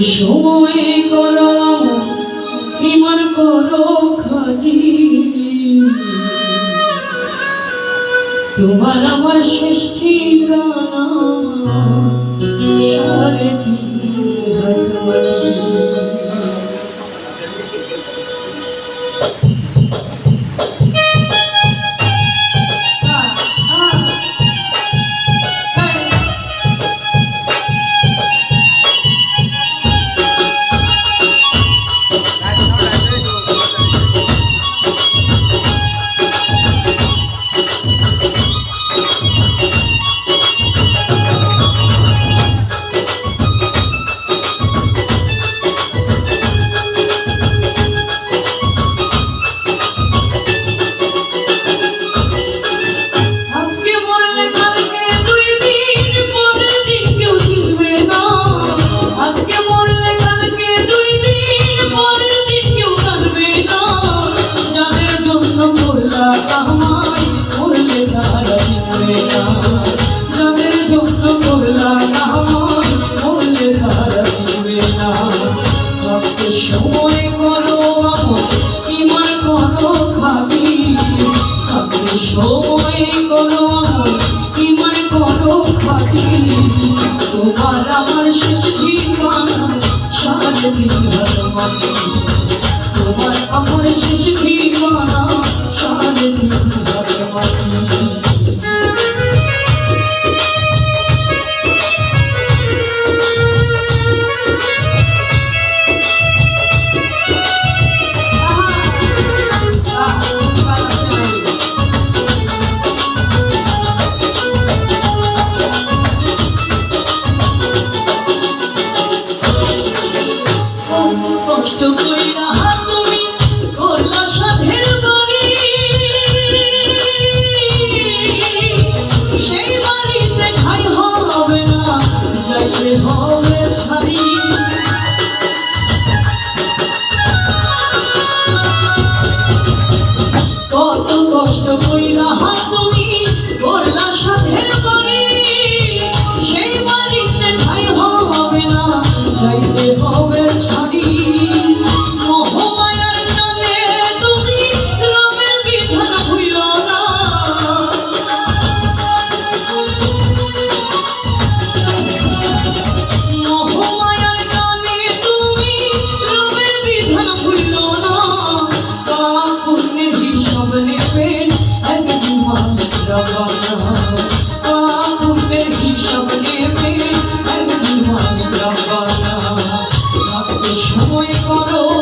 সময় ইমান করো খাটি। তোমার আমার শেষ ঠিকানা। সময় করো ইমান করো খাবি? সময় করো ইমান করো খাবি? তোমার আমার শেষ ঠিকানা হাত মাটি। তোমার আমার শেষ ঠিকানা সাড়ে তিন করো